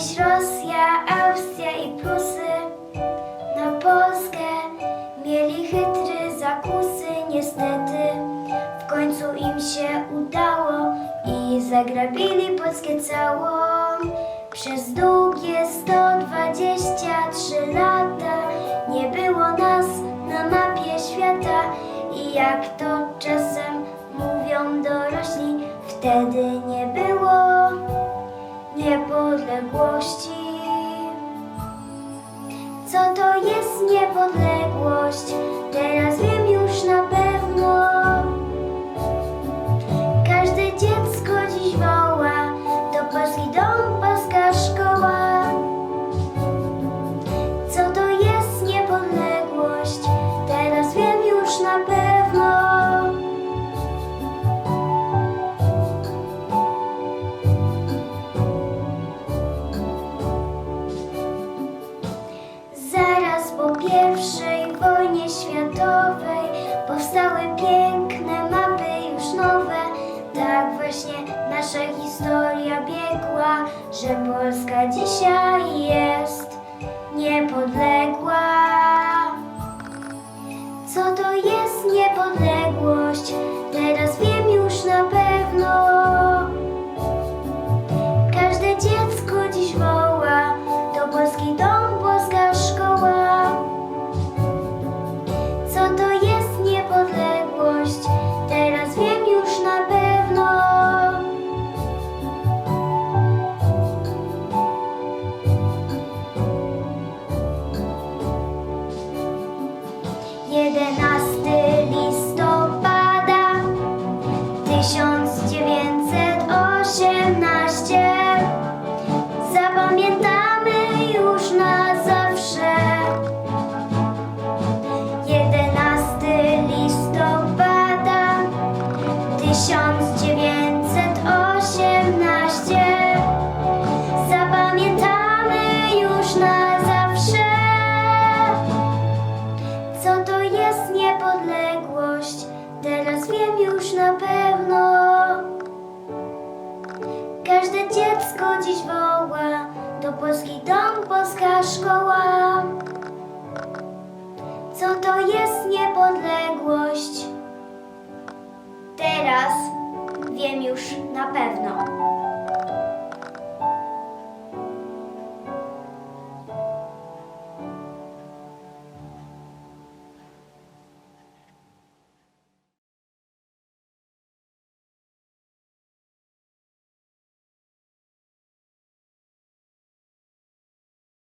Kiedyś Rosja, Austria i Prusy na Polskę mieli chytry zakusy. Niestety w końcu im się udało i zagrabili Polskę całą. Przez długie 123 lata nie było nas na mapie świata i jak to czasem mówią dorośli, wtedy nie było niepodległości. Nasza historia biegła, że Polska dzisiaj jest niepodległa. Co to jest niepodległość? 11 listopada 1000 dziś woła do polski dom, polska szkoła. Co to jest niepodległość? Teraz wiem już na pewno.